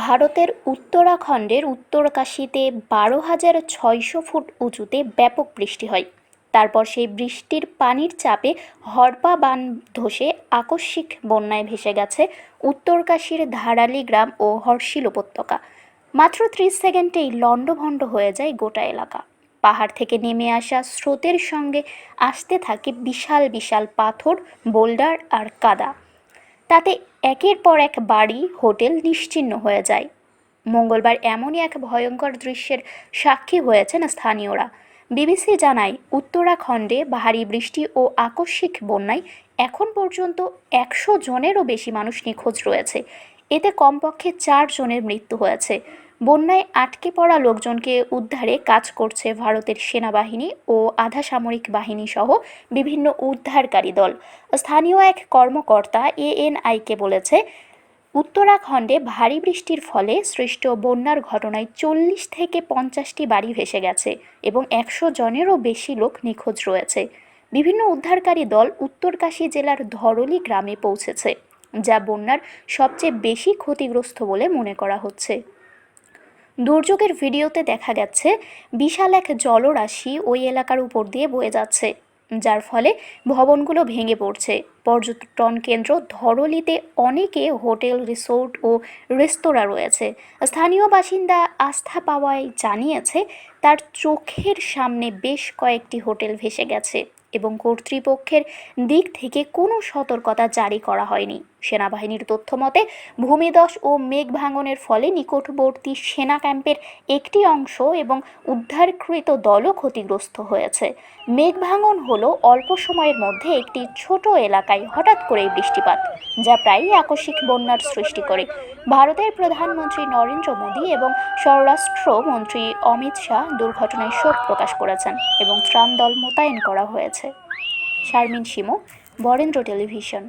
ভারতের উত্তরাখণ্ডের উত্তরকাশীতে বারো হাজার ছয়শো ফুট উঁচুতে ব্যাপক বৃষ্টি হয়। তারপর সেই বৃষ্টির পানির চাপে হড়পা বান ধসে আকস্মিক বন্যায় ভেসে গেছে উত্তরকাশীর ধারালি গ্রাম ও হর্ষিল উপত্যকা। মাত্র ত্রিশ সেকেন্ডেই লণ্ডভণ্ড হয়ে যায় গোটা এলাকা। পাহাড় থেকে নেমে আসা স্রোতের সঙ্গে আসতে থাকে বিশাল বিশাল পাথর, বোল্ডার আর কাদা। তাতে একের পর এক বাড়ি, হোটেল নিশ্চিহ্ন হয়ে যায়। মঙ্গলবার এমনই এক ভয়ঙ্কর দৃশ্যের সাক্ষী হয়েছেন স্থানীয়রা। বিবিসি জানায়, উত্তরাখণ্ডে ভারী বৃষ্টি ও আকস্মিক বন্যায় এখন পর্যন্ত একশো জনেরও বেশি মানুষ নিখোঁজ রয়েছে। এতে কমপক্ষে চার জনের মৃত্যু হয়েছে। বন্যায় আটকে পড়া লোকজনকে উদ্ধারে কাজ করছে ভারতের সেনাবাহিনী ও আধা সামরিক বাহিনী সহ বিভিন্ন উদ্ধারকারী দল। স্থানীয় এক কর্মকর্তা এএনআইকে বলেছে, উত্তরাখণ্ডে ভারী বৃষ্টির ফলে সৃষ্ট বন্যার ঘটনায় চল্লিশ থেকে পঞ্চাশটি বাড়ি ভেসে গেছে এবং একশো জনেরও বেশি লোক নিখোঁজ রয়েছে। বিভিন্ন উদ্ধারকারী দল উত্তরকাশী জেলার ধরলি গ্রামে পৌঁছেছে, যা বন্যার সবচেয়ে বেশি ক্ষতিগ্রস্ত বলে মনে করা হচ্ছে। দুর্যোগের ভিডিওতে দেখা গেছে, বিশাল এক জলরাশি ওই এলাকার উপর দিয়ে বয়ে যাচ্ছে, যার ফলে ভবনগুলো ভেঙে পড়ছে। পর্যটন কেন্দ্র ধরলিতে অনেকে হোটেল, রিসোর্ট ও রেস্তোরাঁ রয়েছে। স্থানীয় বাসিন্দা আস্থা পাওয়ায় জানিয়েছে, তার চোখের সামনে বেশ কয়েকটি হোটেল ভেসে গেছে এবং কর্তৃপক্ষের দিক থেকে কোনো সতর্কতা জারি করা হয়নি। সেনাবাহিনীর তথ্য মতে, ভূমিধস ও মেঘ ভাঙনের ফলে নিকটবর্তী সেনা ক্যাম্পের একটি অংশ এবং উদ্ধারকৃত দলও ক্ষতিগ্রস্ত হয়েছে। মেঘ ভাঙন হলো অল্প সময়ের মধ্যে একটি ছোট এলাকায় হঠাৎ করেই বৃষ্টিপাত, যা প্রায়ই আকস্মিক বন্যার সৃষ্টি করে। ভারতের প্রধানমন্ত্রী নরেন্দ্র মোদী এবং স্বরাষ্ট্র মন্ত্রী অমিত শাহ দুর্ঘটনায় শোক প্রকাশ করেছেন এবং ত্রাণ দল মোতায়েন করা হয়েছে। শারমিন শিমু, বরেন্দ্র টেলিভিশন।